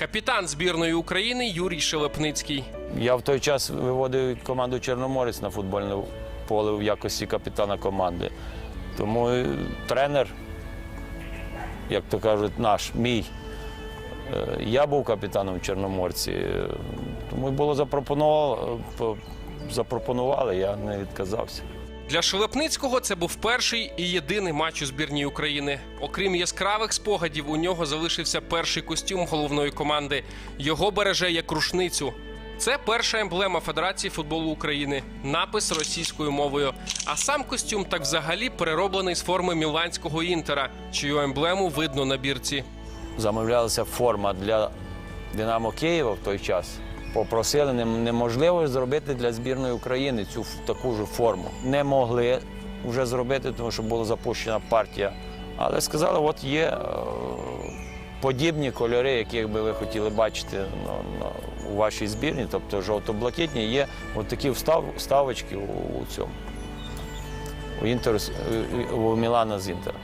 Капітан збірної України Юрій Шелепницький. Я в той час виводив команду Чорноморець на футбольне поле в якості капітана команди. Тому тренер, як то кажуть, наш, мій. Е, Я був капітаном Чорноморці. е, Тому було запропонувало, по- запропонували, я не відказався. Для Шелепницького це був перший і єдиний матч у збірній України. Окрім яскравих спогадів, у нього залишився перший костюм головної команди. Його береже як рушницю. Це перша емблема Федерації футболу України, напис російською мовою. А сам костюм так взагалі перероблений з форми міланського інтера, чию емблему видно на бірці. замовлялася форма для Динамо Києва в той час. Попросили неможливо зробити для збірної України цю таку ж форму. Не могли вже зробити, тому що була запущена партія. Але сказали, от є е, подібні кольори, яких би ви хотіли бачити у вашій збірні, тобто жовто-блакитні, є от такі встав, вставочки у, у цьому. У Мілана з Інтера.